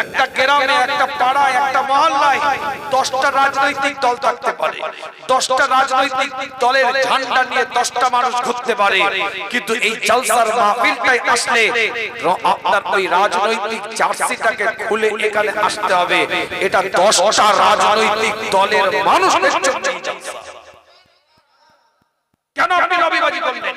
একটা গ্রামে, একটা পাড়ায়, একটা মহল্লায় দশটা রাজনৈতিক দল থাকতে পারে। দশটা রাজনৈতিক দলের ঝান্ডা নিয়ে দশটা মানুষ ঘুরতে পারে। কিন্তু এই জলসার মাহফিলটাই আসলে আপনার ওই রাজনৈতিক জার্সিটাকে খুলে এখানে আসতে হবে। এটা দশটা রাজনৈতিক দলের মানুষের জন্য কেন আপনি রবিবাজি করলেন?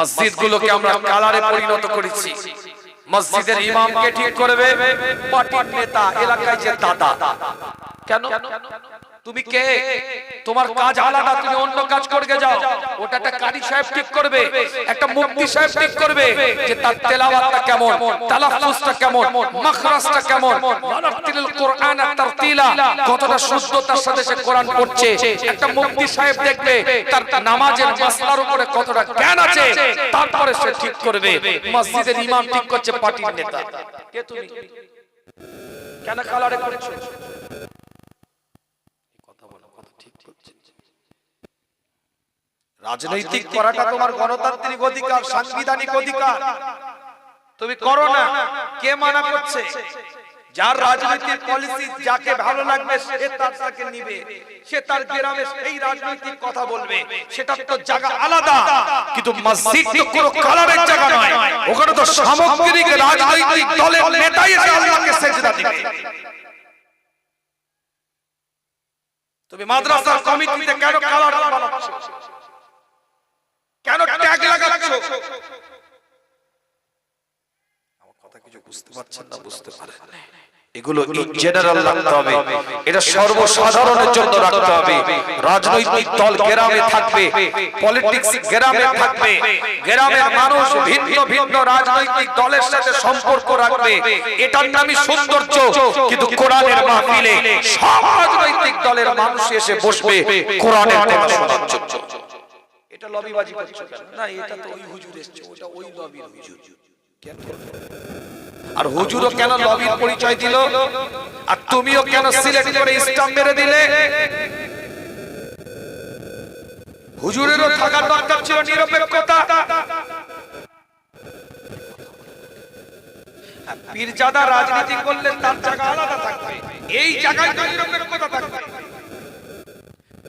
মসজিদ গুলোকে আমরা কালারে পরিণত করেছি। মসজিদের ইমামকে ঠিক করবে পার্টির নেতা এলাকায় যে দাদা। কেন? তুমি কে? তোমার কাজ আলাদা, তুমি অন্য কাজ করতে যাও। ওটা একটা কারি সাহেব ঠিক করবে, একটা মুফতি সাহেব ঠিক করবে যে তার তেলাওয়াতটা কেমন তালাফফুজটা কেমন, মাখরাজটা কেমন মারাতিল কোরআন তারতিলা, কতটা শুদ্ধতার সাথে সে কোরআন পড়ছে। একটা মুফতি সাহেব দেখবে তার নামাজের মাসলার উপরে কতটা জ্ঞান আছে, তারপরে সে ঠিক করবে। মসজিদের ইমাম ঠিক করছে পার্টির নেতা। কে তুমি? কেন কালারে করছ কথা বলো কথা ঠিক করছে রাজনৈতিক করাটা তোমার গণতান্ত্রিক অধিকার সাংবিধানিক অধিকার। তুমি করো না। কে মানা করছে? যার রাজনৈতিক পলিসি যাকে ভালো লাগবে সে তার তাকে নিবে। সে তার গ্রামে সেই রাজনৈতিক কথা বলবে। সেটা তো জায়গা আলাদা। কিন্তু মসজিদ তো কোনো কালারের জায়গা নয়। ওখানে তো সামগ্রিক রাজনৈতিক দলের নেতাই এসে আল্লাহকে সেজদা দিবে। তুমি মাদ্রাসার কমিটিতে কেন কালার বানাচ্ছ? কেন ট্যাগ লাগাচ্ছ? আমার কথা কিছু বুঝতে পারছেন না বুঝতে পারেন। এগুলো জেনারেল রাখতে হবে। এটা সর্বসাধারণের জন্য রাখতে হবে। রাজনৈতিক দল গ্রামে থাকবে পলিটিক্স গ্রামে থাকবে গ্রামের মানুষ ভিন্ন ভিন্ন রাজনৈতিক দলের সাথে সম্পর্ক রাখবে। এটার নামই সৌন্দর্য কিন্তু কোরআনের মাহফিলে সব রাজনৈতিক দলের মানুষ এসে বসবে কোরআনের কথা শোনার জন্য। এটা লবিবাজি করছ কেন? না এটা তো ওই হুজুর এসছে ওটা ওই লবির হুজুর। কেন? আর হুজুরও কেন লবির পরিচয় দিল? আর তুমিও কেন সিলেক্ট করে স্টাম্প মেরে দিলে? হুজুরেরও থাকার দরকার ছিল নিরপেক্ষতা। পীরজাদা রাজনীতি করলে তার জায়গা আলাদা থাকবে। এই জায়গায় নিরপেক্ষতা থাকবে।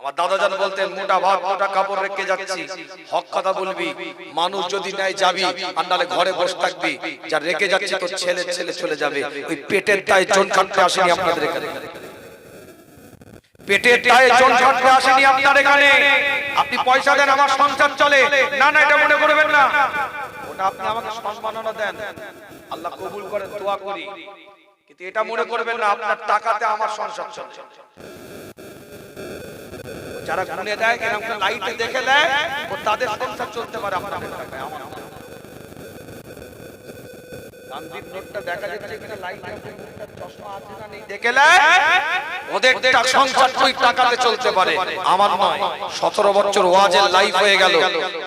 আমার দাদা জান বলতেন, মোটা ভাত, মোটা কাপড় রেখে যাচ্ছি। হক কথা বলবি, মানুষ যদি নেয় যাবি আর নালে ঘরে বসে থাকবি, যা রেখে যাচ্ছি তো ছেলে ছেলে চলে যাবে। ওই পেটের দায়ে জন কাটতে আসেনি আপনাদের এখানে। পেটের দায়ে জন কাটতে আসেনি আপনার এখানে। আপনি পয়সা দেন, আমার সংসার চলে। না না, এটা মনে করবেন না। ওটা আপনি আমাকে সম্মাননা দেন। আল্লাহ কবুল করেন, দোয়া করি। কিন্তু এটা মনে করবেন না, আপনার টাকাতে আমার সংসার চলে। যারা গুনে দেয় এরকম লাইটে দেখে দেয় ও তাদের সংসার চলতে পারে আমার। গান্ধীর নোটটা দেখা যাচ্ছে কিনা লাইটে চশমা আছে না নেই? দেখে ওদের সংসার ওই টাকাতে চলতে পারে। আমার নয় সতেরো বছর ওয়াজের লাইফ হয়ে গেল।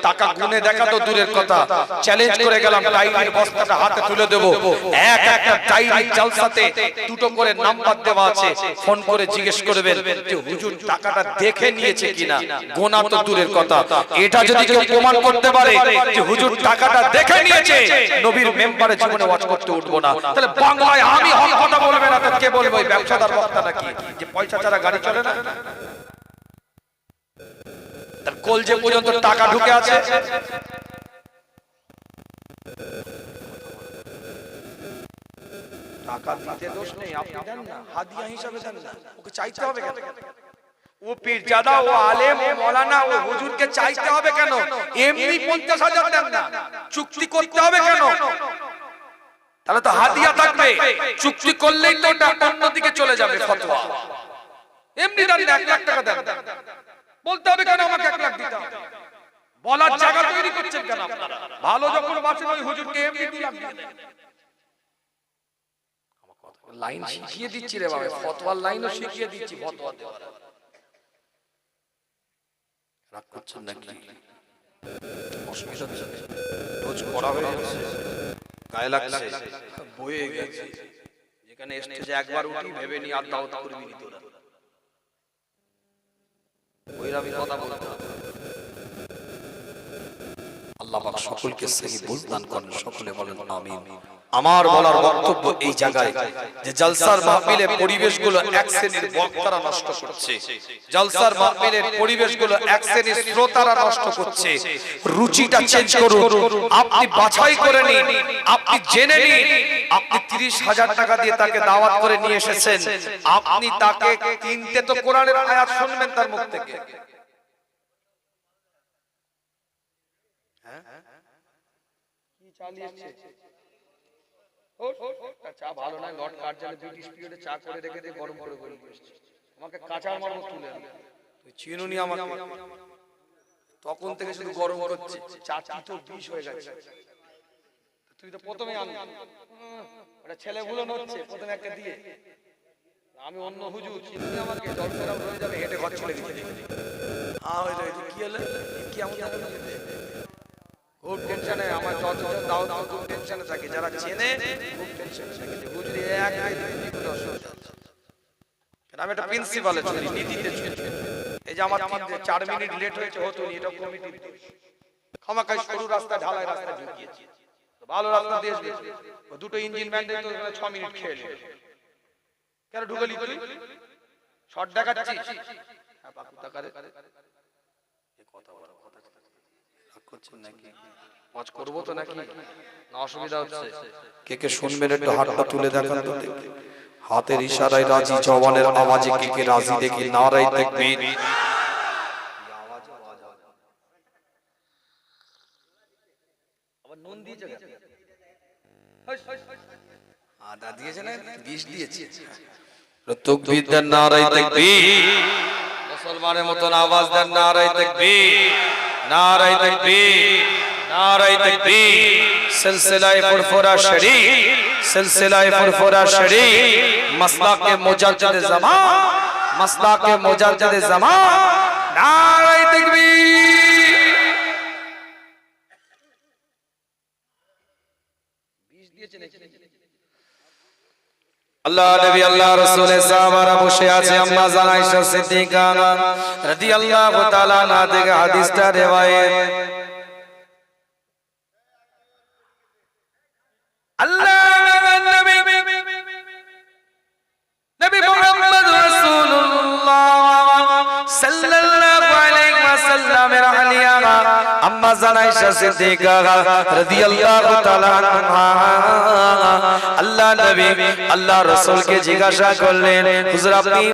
টাকা গুনে দেখা তো দূরের কথা। চ্যালেঞ্জ করে গেলাম ডাইরির বস্তাটা হাতে তুলে দেব। এক একটা ডাইরি জালসাতে দুটো করে নাম্বার দেওয়া আছে। ফোন করে জিজ্ঞেস করবেন যে হুজুর টাকাটা দেখে নিয়েছে কিনা? গোনা তো দূরের কথা। এটা যদি কেউ প্রমাণ করতে পারে যে হুজুর টাকাটা দেখে নিয়েছে নবীর মেম্বারে জীবনে ওয়াজ করতে উঠবো না। তাহলে বাংলায় আমি হক কথা বলবে না তো কে বলবে? ওই ব্যবসাদার বক্তাটা কি যে পয়সা ছাড়া গাড়ি চলে না? কোল যে পর্যন্ত টাকা ঢুকে আছে? ও ও আলেম, ও চাইতে হবে কেন? চুক্তি করতে হবে কেন? তাহলে তো হাদিয়া থাকবে। চুক্তি করলেই তো ওটা অন্যদিকে চলে যাবে ফতোয়া। এমনি না এক লাখ টাকা দেন। বলতে হবে কেন আমাকে এক লাখ দিতে হবে? বলার জায়গা তৈরি করছেন কেন আপনারা? ভালো যখন বাঁচেন ওই হুজুরকে এমনি দিলাম দিয়ে দেন। লাইন শিখিয়ে দিচ্ছি রে বাবা, ফতোয়ার লাইনও শিখিয়ে দিচ্ছি, ফতোয়া দেওয়ার। রাগ করছেন নাকি? অসুবিধা রোজ করা হয়ে যাচ্ছে। গায়ে লাগছে। বয়ে গেছে। যেখানে স্টেজে একবার উঠি ভেবে নি আর দাওয়াত করবি নি তোরা। ওইরকম কথা বলতে হবে। আল্লাহ পাক সকলকে সেই বুঝ দান করেন সকলে বলেন আমিন। আমার বলার বক্তব্য এই জায়গায় যে জলসার মাহফিলের পরিবেশগুলো এক শ্রেণির বক্তারা নষ্ট করছে। জলসার মাহফিলের পরিবেশগুলো এক শ্রেণির শ্রোতারা নষ্ট করছে। রুচিটা চেঞ্জ করুন। আপনি বাছাই করে নিন। আপনি জেনে নিন। আপনি তিরিশ হাজার টাকা দিয়ে তাকে দাওয়াত করে নিয়ে এসেছেন। আপনি তাকে কিনতে তো কোরআনের আয়াত শুনবেন তার মুখ থেকে। চা ভালো নয় লট কার্যালয় ব্রিটিশ পিরিয়ডে চা করে রেখে দিয়ে গরম করে গরম আমাকে কাঁচার মারবো তুলে আনবে। তুই চিনুনি আমাকে। তখন থেকে শুধু গরম করছে। চা তো বিষ হয়ে গেছে। তুই তো প্রথমে আন ওটা ছেলে ভুলো হচ্ছে প্রথমে একটা দিয়ে। আমি অন্য হুজুর চিনুনি আমাকে জল খারাপ হয়ে যাবে হেঁটে ঘর চলে গেছে হ্যাঁ হয়ে যাবে কি হলে কি এমন? খুব টেনশনে আমার যতজন দাও দাও খুব টেনশনে থাকে। যারা চেনে খুব টেনশনে থাকে। যে হুজুরি এক আমি একটা প্রিন্সিপালে চলি নীতিতে চলি। এই যে আমার তিন চার মিনিট লেট হয়েছে হতো এটা কমিটির দোষ খামাখাই সরু রাস্তা ঢালাই রাস্তা ঢুকিয়েছি ভালো রাস্তা দিয়ে দুটো ইঞ্জিন ব্যান্ডে তো ছ মিনিট খেয়ে নিল। কেন ঢুকালি তুই? শর্ট দেখাচ্ছিস? হ্যাঁ, কথা বলা, করছেন নাকি? ওয়াজ করব তো নাকি? না অসুবিধা হচ্ছে। কে কে শুনবেন একটু হাতটা তুলে দেখান তো হাতের ইশারায় রাজি জওয়ানের আওয়াজে কে কে রাজি দেখি নারাই তাকবীর নুন দিয়েছে আদা দিয়েছে না? বিষ দিয়েছে। তকবীর দেন নারাই তাকবীর মুসলমানের মতন আওয়াজ দেন নারাই তাকবীর नारे तकबीर नारे तकबीर सिलसिला फुरफुरा शरीफ सिलसिला फुरफुरा शरीफ मसला के मुजद्दद जमान मसला के मुजद्दद जमान नारे तकबीर। बीज दिए चले। আল্লাহ নবী, আল্লাহ রাসূলের সাহাবারা বসে আছে, আম্মা জান আয়েশা সিদ্দিকা রাদিয়াল্লাহু তাআলা আনহা থেকে হাদিসটা রিওয়ায়াত। আল্লাহ নবী নবী মুহাম্মদ রাসূলুল্লাহ সাল্লাল্লাহু আলাইহি ওয়াসাল্লামের আম্মা জান আয়েশা সিদ্দিকা রাদিয়াল্লাহু তাআলা আল্লাহ নবী আল্লাহ রাসূলকে জিজ্ঞাসা করলেন হুজুর আপনি